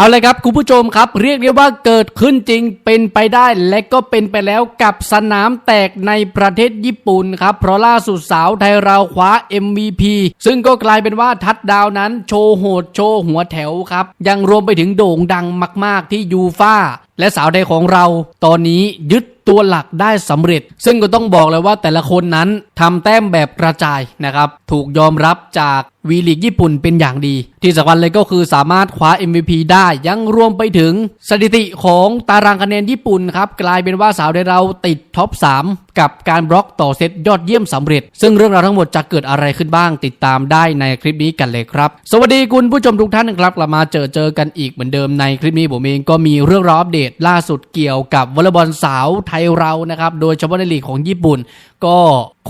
เอาเลยครับคุณผู้ชมครับ เรียกได้ว่าเกิดขึ้นจริงเป็นไปได้และก็เป็นไปแล้วกับสนามแตกในประเทศญี่ปุ่นครับ เพราะล่าสุดสาวไทยเราคว้า MVP ซึ่งก็กลายเป็นว่าทัดดาวนั้นโชว์โหดโชว์หัวแถวครับ ยังรวมไปถึงโด่งดังมาก ๆ ที่ยูฟาและสาวไทยของเราตอนนี้ยึดตัวหลักได้สำเร็จ ซึ่งก็ต้องบอกเลยว่าแต่ละคนนั้นทำแต้มแบบกระจายนะครับ ถูกยอมรับจากวีลีกญี่ปุ่นเป็นอย่างดี ที่สำคัญเลยก็คือสามารถคว้า MVP ได้ยังรวมไปถึงสถิติของตารางคะแนนญี่ปุ่นครับ กลายเป็นว่าสาวไทยเราติดท็อป 3 กับการบล็อกต่อเซตยอดเยี่ยมสำเร็จ ซึ่งเรื่องราวทั้งหมดจะเกิดอะไรขึ้นบ้างติดตามได้ในคลิปนี้กันเลยครับ สวัสดีคุณผู้ชมทุกท่านครับกลับมาเจอเจอกันอีกเหมือนเดิมในคลิปนี้ผมเองก็มีเรื่องราวอัปเดตล่าสุดเกี่ยวกับวอลเลย์บอลสาวไทยเรานะครับ โดยเฉพาะในลีกของญี่ปุ่น ก็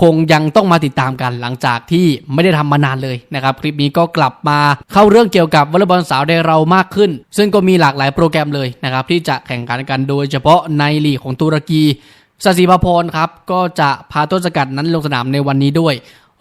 คงยังต้องมาติดตามกันหลังจากที่ไม่ได้ทำมานานเลยนะครับ คลิปนี้ก็กลับมาเข้าเรื่องเกี่ยวกับวอลเลย์บอลสาวไทยเรามากขึ้น ซึ่งก็มีหลากหลายโปรแกรมเลยนะครับ ที่จะแข่งขันกันโดยเฉพาะในลีกของตุรกีสศิภพรครับก็จะพาต้นสกัดนั้นลงสนามในวันนี้ด้วย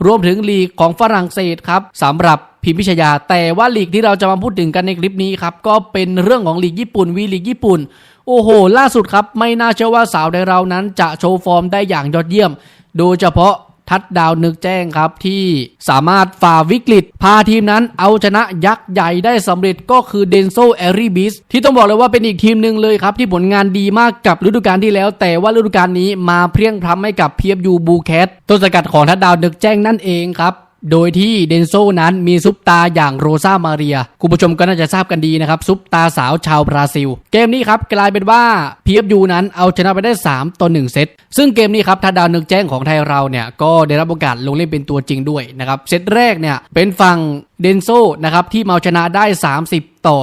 รวมถึงลีกของฝรั่งเศสครับสำหรับ พิมพิชยา แต่ว่าลีกที่เราจะมาพูดถึงกันในคลิปนี้ครับ ก็เป็นเรื่องของลีกญี่ปุ่นวีลีกญี่ปุ่น โอ้โห ล่าสุดครับ ไม่น่าเชื่อว่าสาวในเรานั้นจะโชว์ฟอร์มได้อย่างยอดเยี่ยม โดยเฉพาะทัดดาวนึกแจ้งครับที่สามารถฝ่าวิกฤต พาทีมนั้นเอาชนะยักษ์ใหญ่ได้สำเร็จก็คือเดนโซแอรีบิสที่ต้องบอกเลยว่าเป็นอีกทีมหนึ่งเลยครับ ที่ผลงานดีมากกับฤดูกาลที่แล้ว แต่ว่าฤดูกาลนี้มาเพรียงพร้ำให้กับเพียบยูบูแคทต้นสกัดของทัดดาวนึกแจ้งนั่นเองครับ โดยที่เดนโซนั้นมีซุปตาอย่างโรซามาเรีย คุณผู้ชมก็น่าจะทราบกันดีนะครับ ซุปตาสาวชาวบราซิล เกมนี้ครับกลายเป็นว่า PFU นั้นเอาชนะไปได้ 3 ต่อ 1 เซต ซึ่งเกมนี้ครับถ้าดาวนึกแจ้งของไทยเราเนี่ย ก็ได้รับโอกาสลงเล่นเป็นตัวจริงด้วยนะครับ เซตแรกเนี่ยเป็นฝั่งเดนโซนะครับที่มาเอาชนะได้ 30 ต่อ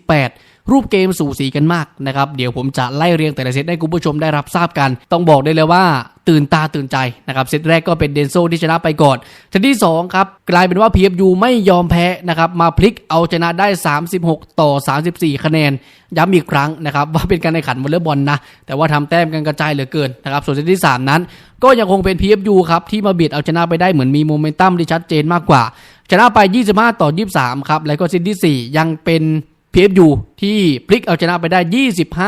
28 รูปเกมสู่สีกันมากนะครับเดี๋ยวผมจะไล่เรียงแต่ละเซตให้คุณผู้ชมได้รับทราบกัน ต้องบอกได้เลยว่าตื่นตาตื่นใจนะครับเซตแรกก็เป็นเดนโซที่ชนะไปก่อนเซตที่2ครับกลายเป็นว่า PFU ไม่ยอมแพ้นะครับมาพลิกเอาชนะได้ 36 ต่อ 34 คะแนน ย้ำอีกครั้งนะครับว่าเป็นการแข่งขันวอลเลย์บอลนะ แต่ว่าทำแต้มกันกระจายเหลือเกินนะครับส่วนเซตที่ 3 นั้น ก็ยังคงเป็น PFU ครับที่มาเบียดเอาชนะไปได้เหมือนมีโมเมนตัมที่ชัดเจนมากกว่าชนะไป 25 ต่อ 23 ครับ แล้วก็เซตที่ 4 ยังเป็น PFU ที่พลิกเอาชนะไปได้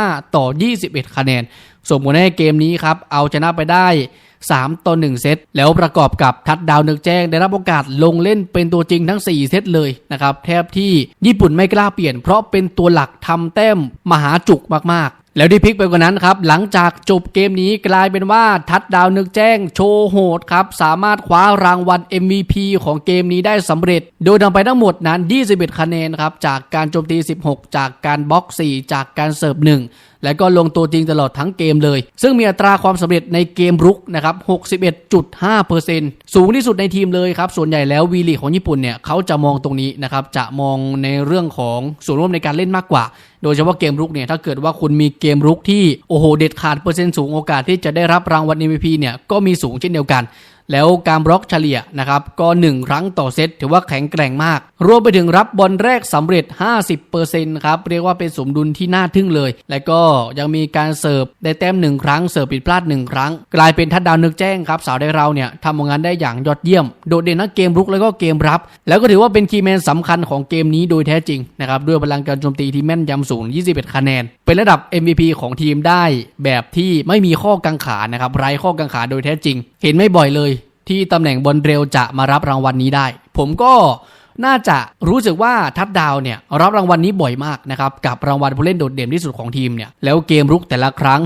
25 ต่อ 21 คะแนน ส่งผลให้เกมนี้ครับ เอาชนะไปได้ 3 ต่อ 1 เซต แล้วประกอบกับทัดดาวนึกแจ้ง ได้รับโอกาสลงเล่นเป็นตัวจริงทั้ง 4 เซตเลยนะครับ แทบที่ญี่ปุ่นไม่กล้าเปลี่ยนเพราะเป็นตัวหลักทำแต้มมหาจุกมาก แล้วที่พลิกไปกว่านั้นครับ หลังจากจบเกมนี้กลายเป็นว่าทัดดาวนึกแจ้งโชว์โหดครับ สามารถคว้ารางวัล MVP ของเกมนี้ได้สำเร็จ โดยทำไปทั้งหมดนั้น 21 คะแนนครับ จากการโจมตี 16 จากการบล็อก 4 จากการเสิร์ฟ 1 และก็ลงตัวจริงตลอดทั้งเกมเลย ซึ่งมีอัตราความสำเร็จในเกมรุกนะครับ61.5%สูงที่สุดในทีมเลยครับ ส่วนใหญ่แล้ววีลีของญี่ปุ่นเนี่ยเขาจะมองตรงนี้นะครับจะมองในเรื่องของส่วนร่วมในการเล่นมากกว่า โดยเฉพาะเกมรุกเนี่ยถ้าเกิดว่าคุณมีเกมรุกที่โอ้โหเด็ดขาดเปอร์เซ็นต์สูงโอกาสที่จะได้รับรางวัล MVP เนี่ยก็มีสูงเช่นเดียวกันแล้วการบล็อกเฉลี่ยนะครับก็ 1 ครั้งต่อเซตถือว่าแข็งแกร่งมาก รวมไปถึงรับบอลแรกสำเร็จ 50%ครับเรียกว่าเป็นสมดุลที่น่าทึ่งเลย และก็ยังมีการเสิร์ฟได้แต้ม 1 ครั้งเสิร์ฟผิดพลาด 1 ครั้ง กลายเป็นทัดดาวนึกแจ้งครับสาวได้เราเนี่ยทำผลงานได้อย่างยอดเยี่ยม โดดเด่นทั้งเกมรุกแล้วก็เกมรับ แล้วก็ถือว่าเป็นคีย์แมนสำคัญของเกมนี้โดยแท้จริงนะครับด้วยพลังการโจมตีที่แม่นยำสูง 21 คะแนน เป็นระดับ MVP ของทีมได้แบบที่ไม่มีข้อกังขานะครับไร้ข้อกังขาโดยแท้จริง เห็นไม่บ่อยเลย ที่ตำแหน่งบอลเร็วจะมารับรางวัลนี้ได้ ผมก็น่าจะรู้สึกว่าทัดดาวเนี่ยรับรางวัลนี้บ่อยมากนะครับ กับรางวัลผู้เล่นโดดเด่นที่สุดของทีมเนี่ยแล้วเกมรุกแต่ละครั้ง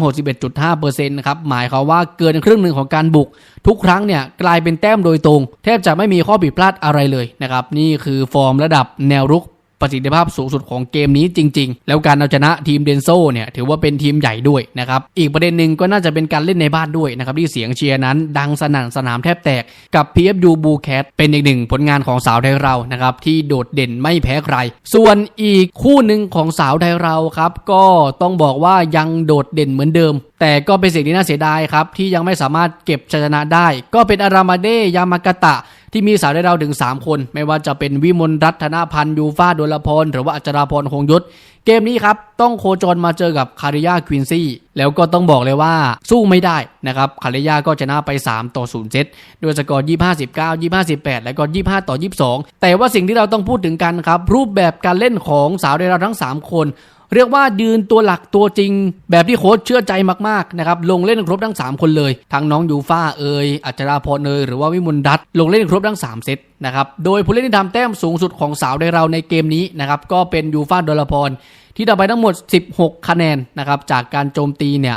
61.5%นะครับหมายความว่าเกินครึ่งหนึ่งของการบุก ทุกครั้งเนี่ยกลายเป็นแต้มโดยตรง แทบจะไม่มีข้อผิดพลาดอะไรเลยนะครับนี่คือฟอร์มระดับแนวรุก ประสิทธิภาพสูงสุดของเกมนี้จริง ๆ แล้วการเอาชนะทีมเดนโซเนี่ยถือว่าเป็นทีมใหญ่ด้วยนะครับ อีกประเด็นหนึ่งก็น่าจะเป็นการเล่นในบ้านด้วยนะครับที่เสียงเชียร์นั้น ดังสนั่นสนามแทบแตกกับ PFU b u c a t เป็นอีกหนึ่งผลงานของสาวไทยเรานะครับที่โดดเด่นไม่แพ้ใคร ส่วนอีกคู่หนึ่งของสาวไทยเราครับก็ต้องบอกว่ายังโดดเด่นเหมือนเดิม แต่ก็เป็นสิ่งที่น่าเสียดายครับที่ยังไม่สามารถเก็บชัยชนะได้ ก็เป็นอารามาเดยามากาตะ ที่มีสาวได้เราถึง 3 คน ไม่ว่าจะเป็นวิมลรัตนพันธ์ยูฟาดลพรหรือว่าอัจราพรคงยศ เกมนี้ครับ ต้องโคจรมาเจอกับคาริยาควินซี่ แล้วก็ต้องบอกเลยว่าสู้ไม่ได้นะครับคาริยาก็ชนะไป 3 ต่อ 0 เซตด้วยสกอร์ 25 19 25 18 แล้วก็ 25 ต่อ 22 แต่ว่าสิ่งที่เราต้องพูดถึงกันครับรูปแบบการเล่นของสาวได้เราทั้ง 3 คน เรียกว่ายืนตัวหลักตัวจริง แบบที่โค้ชเชื่อใจมากๆนะครับลงเล่นครบทั้ง 3 คนเลยทั้งน้องยูฟ่าเอยอัจราพรเอยหรือว่าวิมลรัตลงเล่นครบทั้ง 3 เซตนะครับโดยผู้เล่นที่ทำแต้มสูงสุดของสาวในเราในเกมนี้นะครับก็เป็นยูฟ่าดลพรที่ทำไปทั้งหมด 16 คะแนนนะครับจากการโจมตีเนี่ย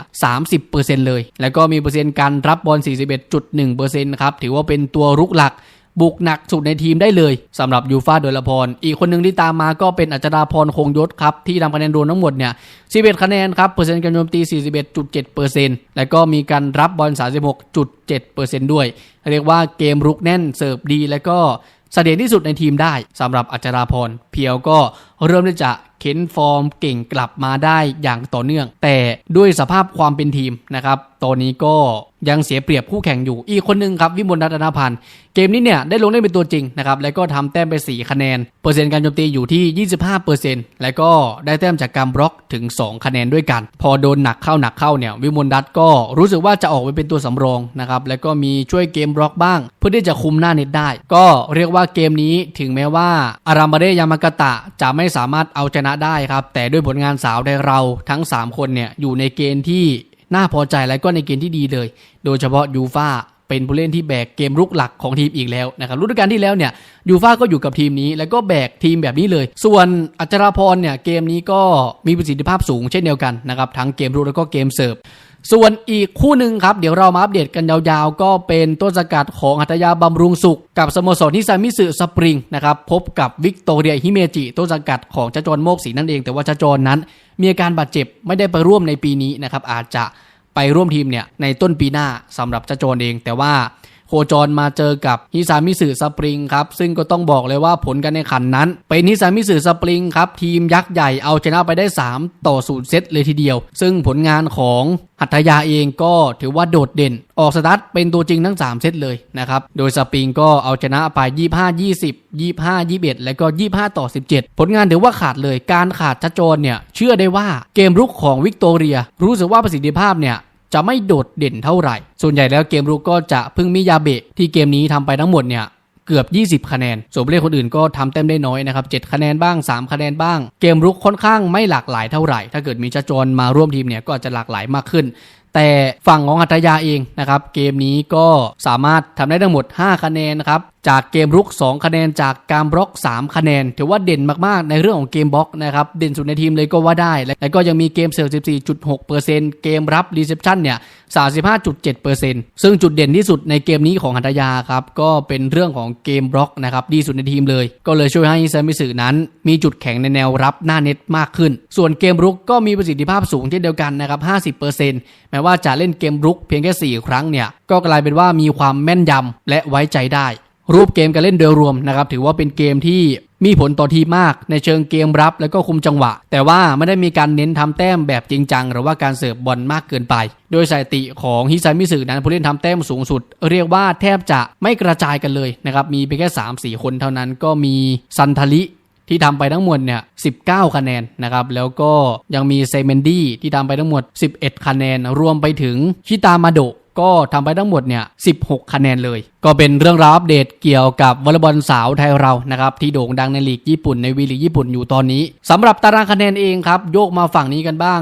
30%เลย แล้วก็มีเปอร์เซ็นต์การรับบอล 41.1%ครับถือว่าเป็นตัวรุกหลัก บุกหนักสุดในทีมได้เลยสำหรับยูฟาโดยละพร อีกคนหนึ่งที่ตามมาก็เป็นอัจราพรคงยศครับ ที่ทำคะแนนรวมทั้งหมดเนี่ย 11 คะแนนครับ เปอร์เซ็นต์การโจมตี 41.7%แล้วก็มีการรับบอล 36.7%ด้วย เรียกว่าเกมรุกแน่นเสิร์ฟดี แล้วก็เสถียรที่สุดในทีมได้สำหรับอัจราพร เพียวก็เริ่มที่จะ เข็นฟอร์มเก่งกลับมาได้อย่างต่อเนื่อง แต่ด้วยสภาพความเป็นทีมนะครับตอนนี้ก็ยังเสียเปรียบคู่แข่งอยู่ อีกคนหนึ่งครับ วิมลรัตนพันธ์ เกมนี้เนี่ยได้ลงเล่นเป็นตัวจริงนะครับ แล้วก็ทำแต้มไป 4 คะแนน เปอร์เซ็นต์การโจมตีอยู่ที่ 25%แล้วก็ได้แต้มจากการบล็อกถึง 2 คะแนนด้วยกัน พอโดนหนักเข้าหนักเข้าเนี่ยวิมลรัตก็รู้สึกว่าจะออกไปเป็นตัวสำรองนะครับ แล้วก็มีช่วยเกมบล็อกบ้าง เพื่อที่จะคุมหน้าเน็ตได้ ก็เรียกว่าเกมนี้ถึงแม้ว่าอารามบาเดยามากตะจะไม่สามารถเอาชนะได้ครับ แต่ด้วยผลงานสาวในเราทั้ง 3 คนเนี่ยอยู่ในเกณฑ์ที่น่าพอใจและก็ในเกณฑ์ที่ดีเลย โดยเฉพาะยูฟาเป็นผู้เล่นที่แบกเกมรุกหลักของทีมอีกแล้วนะครับฤดูกาลที่แล้วเนี่ยยูฟาก็อยู่กับทีมนี้ แล้วก็แบกทีมแบบนี้เลย ส่วนอัจราพรเนี่ยเกมนี้ก็มีประสิทธิภาพสูงเช่นเดียวกันนะครับทั้งเกมรุกแล้วก็เกมเสิร์ฟ ส่วนอีกคู่หนึ่งครับ เดี๋ยวเรามาอัปเดตกันยาวๆ ก็เป็นต้นสกัดของหัตยาบำรุงสุข กับสโมสรที่ซามิสึสปริงนะครับพบกับวิกตอเรียฮิเมจิต้นสกัดของเจจรโมกศรีนั่นเอง แต่ว่าเจจรนั้น มีอาการบาดเจ็บไม่ได้ไปร่วมในปีนี้นะครับอาจจะไปร่วมทีมเนี่ยในต้นปีหน้าสำหรับเจจรเอง แต่ว่า โคจรมาเจอกับฮิซามิสึสปริงครับ ซึ่งก็ต้องบอกเลยว่าผลการแข่งขันนั้น เป็นฮิซามิสึสปริงครับ ทีมยักษ์ใหญ่เอาชนะไปได้ 3 ต่อ0เซตเลยทีเดียว ซึ่งผลงานของหัตยาเองก็ถือว่าโดดเด่น ออกสตาร์ทเป็นตัวจริงทั้ง 3 เซตเลยนะครับ โดยสปริงก็เอาชนะไป 25 20 25 21 แล้วก็ 25 ต่อ 17 ผลงานถือว่าขาดเลย การขาดชัดโจนเนี่ย เชื่อได้ว่าเกมรุกของวิกตอเรีย รู้สึกว่าประสิทธิภาพเนี่ย จะไม่โดดเด่นเท่าไหร่ ส่วนใหญ่แล้วเกมรุกก็จะพึ่งมิยาเบะที่เกมนี้ทำไปทั้งหมดเนี่ยเกือบ 20 คะแนน ส่วนผู้เล่นคนอื่นก็ทำแต้มได้น้อยนะครับ 7 คะแนนบ้าง 3 คะแนนบ้าง เกมรุกค่อนข้างไม่หลากหลายเท่าไหร่ ถ้าเกิดมีจจรมาร่วมทีมเนี่ยก็จะหลากหลายมากขึ้น แต่ฝั่งของอัตยาเองนะครับ เกมนี้ก็สามารถทำได้ทั้งหมด 5 คะแนนนะครับ จากเกมรุก 2 คะแนนจากการบล็อก 3 คะแนน ถือว่าเด่นมากๆ ในเรื่องของเกมบล็อกนะครับ เด่นสุดในทีมเลยก็ว่าได้ แล้วก็ยังมีเกมเสิร์ฟ14.6%เกมรับรีเซพชันเนี่ย 35.7%ซึ่งจุดเด่นที่สุดในเกมนี้ของหัตยาครับ ก็เป็นเรื่องของเกมบล็อกนะครับ ดีสุดในทีมเลย ก็เลยช่วยให้เซมิสึนั้น มีจุดแข็งในแนวรับหน้าเน็ตมากขึ้น ส่วนเกมรุกก็มีประสิทธิภาพสูงเช่นเดียวกันนะครับ 50%แม้ว่าจะเล่นเกมรุกเพียงแค่ 4 ครั้งเนี่ย ก็กลายเป็นว่ามีความแม่นยำและไว้ใจได้ รูปเกมการเล่นโดยรวมนะครับถือว่าเป็นเกมที่มีผลต่อทีมมากในเชิงเกมรับแล้วก็คุมจังหวะ แต่ว่าไม่ได้มีการเน้นทำแต้มแบบจริงจัง หรือว่าการเสิร์ฟบอลมากเกินไป โดยสถิติของฮิซามิสึนั้นผู้เล่นทำแต้มสูงสุด เรียกว่าแทบจะไม่กระจายกันเลยนะครับมีเพียงแค่ 3-4 คนเท่านั้นก็มีซันทาริที่ทำไปทั้งหมดเนี่ย19 คะแนนนะครับ แล้วก็ยังมีเซเมนดี้ที่ทำไปทั้งหมด 11 คะแนน รวมไปถึงชิตามาโด ก็ทำไปทั้งหมดเนี่ย 16 คะแนนเลย ก็เป็นเรื่องราวอัปเดตเกี่ยวกับวอลเลย์บอลสาวไทยเรานะครับที่โด่งดังในลีกญี่ปุ่นในวีลีกญี่ปุ่นอยู่ตอนนี้สำหรับตารางคะแนนเองครับโยกมาฝั่งนี้กันบ้าง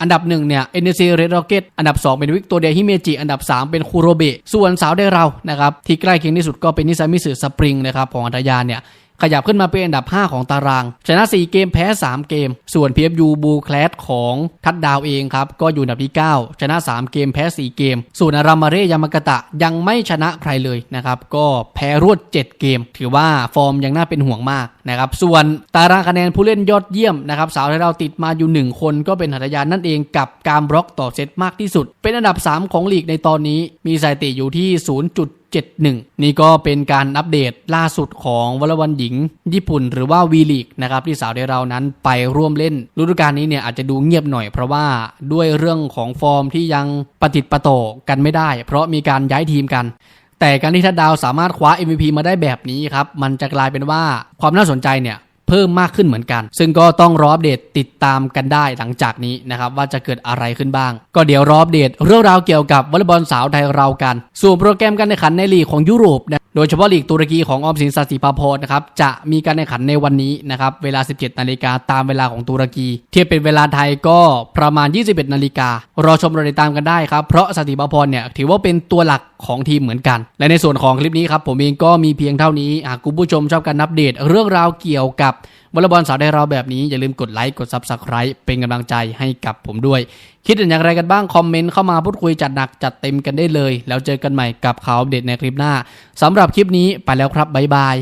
อันดับหนึ่งเนี่ย NEC Red Rocket อันดับ 2 เป็นวิกตอเรียฮิเมจิ อันดับ 3 เป็นคูโรเบะ ส่วนสาวได้เรา นะครับ ที่ใกล้เคียงที่สุดก็เป็นนิซามิสึสปริงนะครับ ของอัตยาเนี่ย ขยับขึ้นมาเป็นอันดับ 5 ของตาราง ชนะ 4 เกมแพ้ 3 เกม ส่วน PFU บูคลสของทัดดาวเองครับ ก็อยู่อันดับที่ 9 ชนะ 3 เกมแพ้ 4 เกม ส่วนอารามาเรยามากตะยังไม่ชนะใครเลยนะครับ ก็แพ้รวด 7 เกม ถือว่าฟอร์มยังน่าเป็นห่วงมากนะครับส่วนตารางคะแนนผู้เล่นยอดเยี่ยมนะครับสาวไทยเราติดมาอยู่ 1 คนก็เป็นหัตถยานั่นเองกับการบล็อกต่อเซตมากที่สุด เป็นอันดับ 3 ของลีกในตอนนี้มีสถิติอยู่ที่ 0. 71 นี่ก็เป็นการอัปเดตล่าสุดของวอลเลย์บอลหญิง ญี่ปุ่นหรือว่าวีลีกนะครับที่สาวในเรานั้นไปร่วมเล่นฤดูกาลนี้เนี่ยอาจจะดูเงียบหน่อยเพราะว่าด้วยเรื่องของฟอร์มที่ยังปฏิติดประโตกันไม่ได้ เพราะมีการย้ายทีมกันแต่การที่ทัดดาวสามารถคว้า MVP มาได้แบบนี้ครับ มันจะกลายเป็นว่าความน่าสนใจเนี่ย เพิ่มมากขึ้นเหมือนกัน ซึ่งก็ต้องรออัปเดตติดตามกันได้หลังจากนี้นะครับว่าจะเกิดอะไรขึ้นบ้าง ก็เดี๋ยวรออัปเดตเรื่องราวเกี่ยวกับวอลเลย์บอลสาวไทยเรากัน ส่วนโปรแกรมการแข่งขันในลีกของยุโรปนะ โดยเฉพาะลีกตุรกีของออมสินสัตย์สีภาพรนะครับจะมีการแข่งขันในวันนี้นะครับเวลา 17 นาฬิกาตามเวลาของตุรกี เทียบเป็นเวลาไทยก็ประมาณ 21 นาฬิการอชมรอติดตามกันได้ครับ เพราะสัตย์สีภาพรเนี่ยถือว่าเป็นตัวหลักของทีมเหมือนกัน และในส่วนของคลิปนี้ครับผมเองก็มีเพียงเท่านี้หากคุณผู้ชมชอบการอัปเดตเรื่องราวเกี่ยวกับ วอลเลย์บอลสาวไทยเราแบบนี้อย่าลืมกดไลค์กด Subscribe เป็นกำลังใจให้กับผมด้วย คิดเห็นอย่างไรกันบ้าง คอมเมนต์เข้ามาพูดคุยจัดหนักจัดเต็มกันได้เลย แล้วเจอกันใหม่กับข่าวอัปเดตในคลิปหน้าสำหรับคลิปนี้ไปแล้วครับบ๊ายบาย